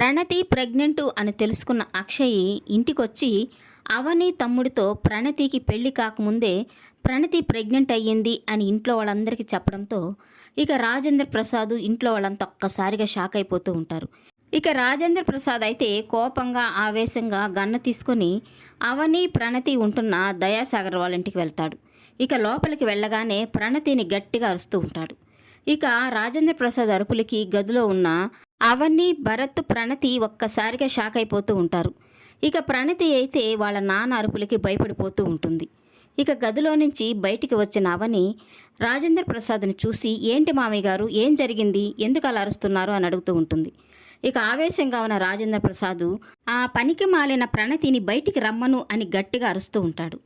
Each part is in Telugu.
ప్రణతి ప్రెగ్నెంటు అని తెలుసుకున్న అక్షయ్ ఇంటికొచ్చి అవని తమ్ముడితో ప్రణతికి పెళ్ళి కాకముందే ప్రణతి ప్రెగ్నెంట్ అయ్యింది అని ఇంట్లో వాళ్ళందరికీ చెప్పడంతో ఇక రాజేంద్ర ప్రసాద్ ఇంట్లో వాళ్ళంతా ఒక్కసారిగా షాక్ అయిపోతూ ఉంటారు. ఇక రాజేంద్ర ప్రసాద్ అయితే కోపంగా ఆవేశంగా గన్న తీసుకొని అవని ప్రణతి ఉంటున్న దయాసాగర్ వాళ్ళ ఇంటికి వెళ్తాడు. ఇక లోపలికి వెళ్ళగానే ప్రణతిని గట్టిగా అరుస్తూ ఉంటాడు. ఇక రాజేంద్ర ప్రసాద్ అరుపులకి గదిలో ఉన్న అవన్నీ భరత్ ప్రణతి ఒక్కసారిగా షాక్ అయిపోతూ ఉంటారు. ఇక ప్రణతి అయితే వాళ్ళ నాన్న అరుపులకి భయపడిపోతూ ఉంటుంది. ఇక గదిలో నుంచి బయటికి వచ్చిన అవని రాజేంద్ర ప్రసాద్ని చూసి ఏంటి మామయ్య గారు ఏం జరిగింది ఎందుకు అలా అరుస్తున్నారు? అని అడుగుతూ ఉంటుంది. ఇక ఆవేశంగా ఉన్న రాజేంద్ర ప్రసాద్ ఆ పనికి మాలిన ప్రణతిని బయటికి రమ్మను అని గట్టిగా అరుస్తూ ఉంటాడు.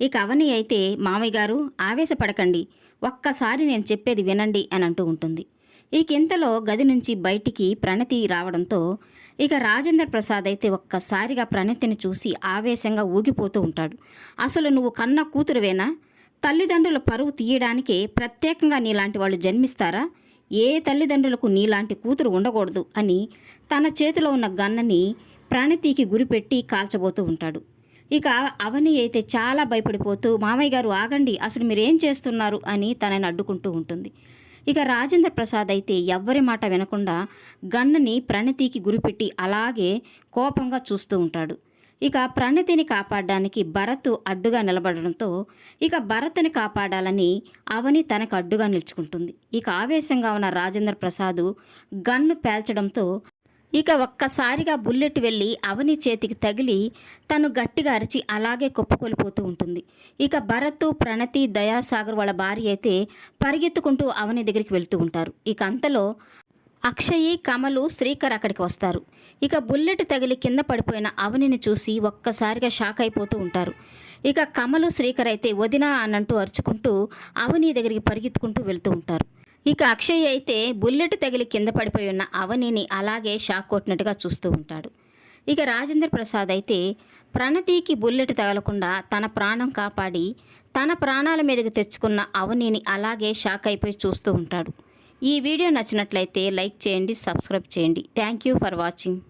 ఇక అవని అయితే మామయ్య గారు ఆవేశపడకండి ఒక్కసారి నేను చెప్పేది వినండి అని అంటూ ఉంటుంది. ఈ గది నుంచి బయటికి ప్రణతి రావడంతో ఇక రాజేంద్ర ప్రసాద్ అయితే ఒక్కసారిగా ప్రణతిని చూసి ఆవేశంగా ఊగిపోతూ ఉంటాడు. అసలు నువ్వు కన్న కూతురువేనా? తల్లిదండ్రుల పరువు తీయడానికే ప్రత్యేకంగా నీలాంటి వాళ్ళు జన్మిస్తారా? ఏ తల్లిదండ్రులకు నీలాంటి కూతురు ఉండకూడదు అని తన చేతిలో ఉన్న గన్నని ప్రణతికి గురిపెట్టి కాల్చబోతూ ఉంటాడు. ఇక అవని అయితే చాలా భయపడిపోతూ మామయ్య గారు ఆగండి అసలు మీరేం చేస్తున్నారు? అని తనని అడ్డుకుంటూ ఉంటుంది. ఇక రాజేంద్ర ప్రసాద్ అయితే ఎవ్వరి మాట వినకుండా గన్నని ప్రణతికి గురిపెట్టి అలాగే కోపంగా చూస్తూ ఉంటాడు. ఇక ప్రణతిని కాపాడడానికి భరత్ అడ్డుగా నిలబడడంతో ఇక భరత్ని కాపాడాలని అవని తనకు అడ్డుగా నిలుచుకుంటుంది. ఇక ఆవేశంగా ఉన్న రాజేంద్ర ప్రసాద్ గన్ను పేల్చడంతో ఇక ఒక్కసారిగా బుల్లెట్ వెళ్ళి అవని చేతికి తగిలి తను గట్టిగా అరిచి అలాగే కొప్పుకొలిపోతూ ఉంటుంది. ఇక భరత్ ప్రణతి దయాసాగర్ వాళ్ళ భార్య అయితే పరిగెత్తుకుంటూ అవని దగ్గరికి వెళ్తూ ఉంటారు. ఇక అంతలో అక్షయి కమలు శ్రీకర్ అక్కడికి వస్తారు. ఇక బుల్లెట్ తగిలి కింద పడిపోయిన అవనిని చూసి ఒక్కసారిగా షాక్ అయిపోతూ ఉంటారు. ఇక కమలు శ్రీకర్ అయితే వదినా అనంటూ అరుచుకుంటూ అవని దగ్గరికి పరిగెత్తుకుంటూ వెళ్తూ ఉంటారు. ఇక అక్షయ్ అయితే బుల్లెట్ తగిలి కింద పడిపోయి ఉన్న అవనిని అలాగే షాక్ కొట్టినట్టుగా చూస్తూ ఉంటాడు. ఇక రాజేంద్ర ప్రసాద్ అయితే ప్రణతికి బుల్లెట్ తగలకుండా తన ప్రాణం కాపాడి తన ప్రాణాల మీదకి తెచ్చుకున్న అవనిని అలాగే షాక్ అయిపోయి చూస్తూ ఉంటాడు. ఈ వీడియో నచ్చినట్లయితే లైక్ చేయండి సబ్స్క్రైబ్ చేయండి. Thank you for watching.